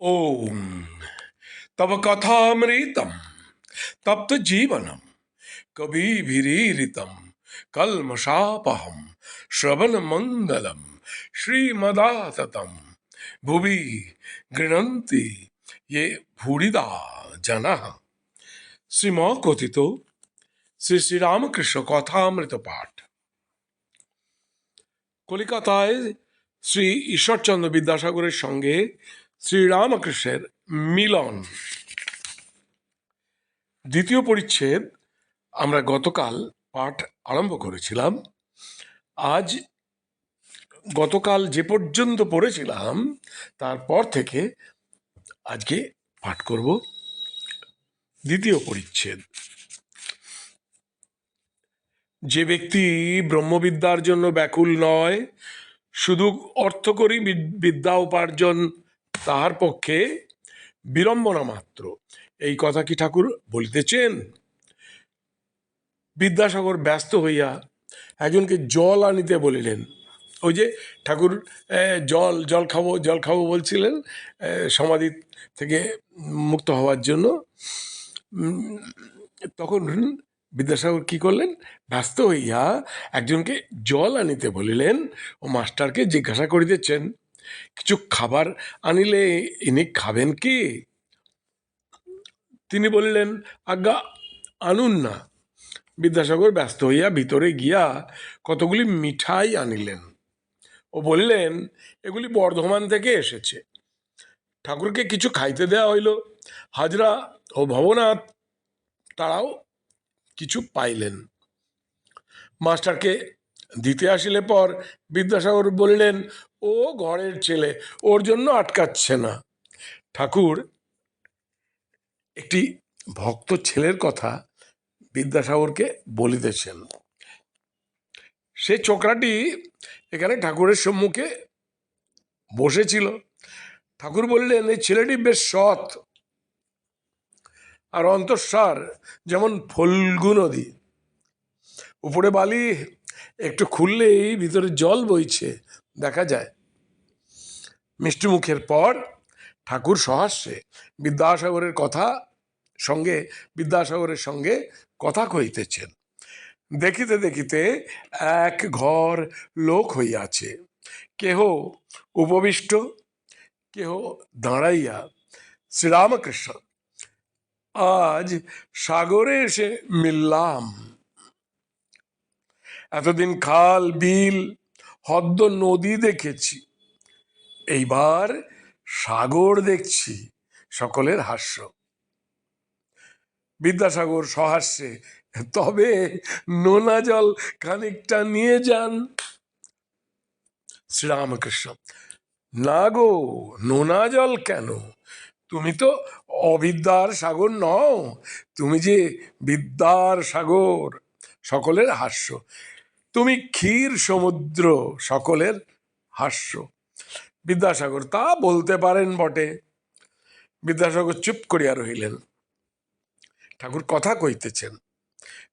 ॐ तव कथामृतं तप्त जीवनं कविभिरीरितं कल्मषापहं श्रवणमङ्गलं श्रीमदाततं भुवि गृह्णन्ति ये भूरिदा जनाः শ্রীম কথিত শ্রী শ্রীরামকৃষ্ণ কথামৃত পাঠ কলিকাতায় শ্রী ঈশ্বরচন্দ্র বিদ্যাসাগরের সঙ্গে শ্রীরামকৃষ্ণের মিলন। দ্বিতীয় পরিচ্ছেদ আমরা গতকাল পাঠ আরম্ভ করেছিলাম। আজ গতকাল যে পর্যন্ত পড়েছিলাম, তারপর থেকে আজকে পাঠ করব। দ্বিতীয় পরিচ্ছেদ। যে ব্যক্তি ব্রহ্মবিদ্যার জন্য ব্যাকুল নয়, শুধু অর্থকরী বিদ্যা উপার্জন তাহার পক্ষে বিড়ম্বনা মাত্র। এই কথা কি ঠাকুর বলিতেছেন? বিদ্যাসাগর ব্যস্ত হইয়া একজনকে জল আনিতে বলিলেন। ওই যে ঠাকুর জল জল খাব জল খাব বলছিলেন সমাধি থেকে মুক্ত হওয়ার জন্য। তখন বিদ্যাসাগর কি করলেন? ব্যস্ত হইয়া একজনকে জল আনিতে বলিলেন ও মাস্টারকে জিজ্ঞাসা করিতেছেন কিছু খাবার আনিলে ইনি খাবেন কি? তিনি বলিলেন, আজ্ঞা, আনুন না। বিদ্যাসাগর ব্যস্ত হইয়া ভিতরে গিয়া কতগুলি মিঠাই আনিলেন। ও বললেন, এগুলি বর্ধমান থেকে এসেছে। ঠাকুরকে কিছু খাইতে দেওয়া হইল। হাজরা ও ভবনাথ তারাও কিছু পাইলেন। মাস্টারকে দিতে আসিলে পর বিদ্যাসাগর বললেন, ও ঘরের ছেলে, ওর জন্য আটকাচ্ছে না। ঠাকুর, একটি ভক্ত ছেলের কথা বিদ্যাসাগরকে বলিতেছেন। সে ছোকরাটি এখানে ঠাকুরের সম্মুখে বসেছিল। ঠাকুর বললেন, এই ছেলেটি বেশ সৎ আর অন্তঃসার, যেমন ফল্গু নদী। উপরে বালি একটু খুললেই ভিতরে জল বইছে, দেখা যায়। মিষ্টি মুখের পর ঠাকুর সহাস্যে বিদ্যাসাগরের কথা সঙ্গে, বিদ্যাসাগরের সঙ্গে কথা কহিতেছেন। দেখিতে দেখিতে এক ঘর লোক হইয়াছে। কেহ উপবিষ্ট, কেহ দাঁড়াইয়া, শ্রীরামকৃষ্ণ, আজ সাগরে এসে মিললাম। এতদিন খাল, বিল, হদ্দ, নদী দেখেছি। এইবার সাগর দেখছি, সকলের হাস্য। বিদ্যাসাগর সহাস্যে, তবে নোনা জল খানিকটা নিয়ে যান। শ্রীরামকৃষ্ণ, না গো, নোনা জল কেন? তুমি তো অবিদ্যার সাগর নও, তুমি যে বিদ্যার সাগর, সকলের হাস্য। তুমি ক্ষীর সমুদ্র সকলের হাস্য। বিদ্যাসাগর তা বলতে পারেন বটে। বিদ্যাসাগর চুপ করিয়া রহিলেন। ঠাকুর কথা কইতেছেন,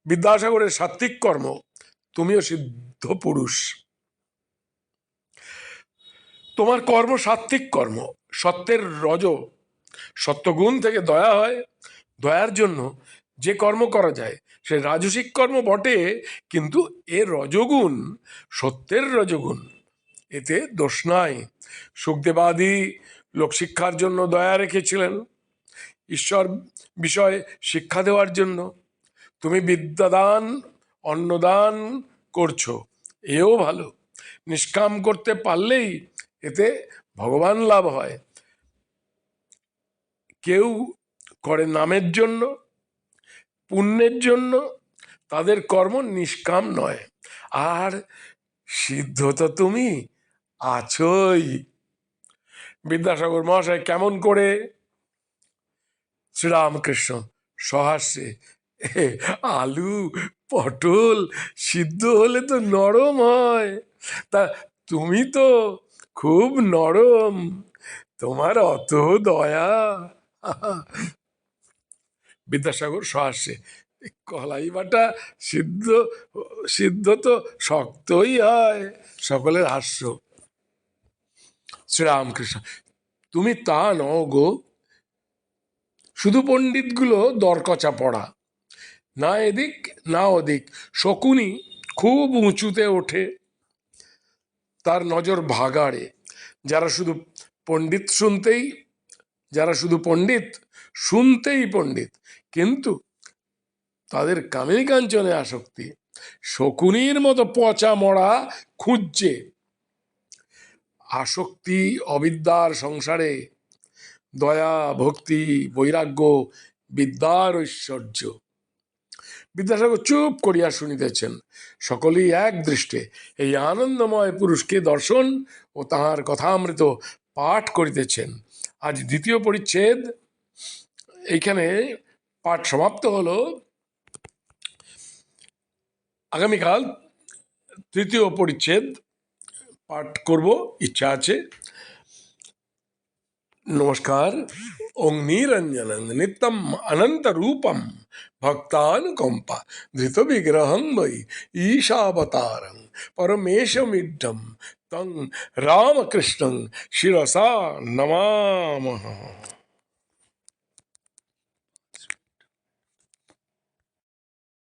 বিদ্যাসাগরের সাত্বিক কর্ম, তুমিও সিদ্ধ পুরুষ। তোমার কর্ম সাত্বিক কর্ম, সত্যের রজ। সত্যগুণ থেকে দয়া হয়, দয়ার জন্য যে কর্ম করা যায়, সে রাজসিক কর্ম বটে, কিন্তু এ রজগুণ, সত্যের রজগুণ, এতে দোষ নাই। সুখদেবাদি লোকশিক্ষার জন্য দয়া রেখেছিলেন। ঈশ্বর বিষয়ে শিক্ষা দেওয়ার জন্য তুমি বিদ্যাদান, অন্নদান করছ, এও ভালো। নিষ্কাম করতে পারলেই এতে ভগবান লাভ হয়। কেউ করে নামের জন্য পুণ্যের জন্য তাদের কর্ম নিষ্কাম নয়। আর সিদ্ধ তো তুমি আছোই। বিদ্যাসাগর মহাশয় কেমন করে? শ্রীরামকৃষ্ণ সহাস্যে "এ, আলু পটল সিদ্ধ হলে তো নরম হয়। তা তুমি তো খুব নরম। তোমার অত দয়া। বিদ্যাসাগর সহাস্যে কলাই বাটা সিদ্ধ সিদ্ধ তো শক্তই হয়, সকলের হাস্য। শ্রীরামকৃষ্ণ, তুমি তা নও গো। শুধু পণ্ডিতগুলো দরকচা পড়া। না এদিক, না ওদিক, শকুনি খুব উঁচুতে ওঠে। তার নজর ভাগাড়ে। যারা শুধু পণ্ডিত শুনতেই, যারা শুধু পণ্ডিত, শুনতেই পণ্ডিত। কিন্তু তাদের কামিনী কাঞ্চনে আসক্তি। শকুনির মতো পচা মরা খুঁজছে। আসক্তি, অবিদ্যার সংসারে। দয়া, ভক্তি, বৈরাগ্য, বিদ্যার ঐশ্বর্য। বিদ্যাসাগর চুপ করিয়া শুনিতেছেন। সকলেই এক দৃষ্টে এই আনন্দময় পুরুষকে দর্শন ও তাহার কথামৃত পাঠ করিতেছেন। আজ দ্বিতীয় পরিচ্ছেদ। এইখানে পাঠ সমাপ্ত হলো আগামীকাল তৃতীয় পরিচ্ছেদ পাঠ করব ইচ্ছা আছে নমস্কার ওং নিরঞ্জনং নিত্যম অনন্ত রূপম ভক্তানুকম্পা ধৃত বিগ্রহং বৈ ঈশাবতারং পরমেশমিড্ডম তং রামকৃষ্ণং শিরসা নমামহ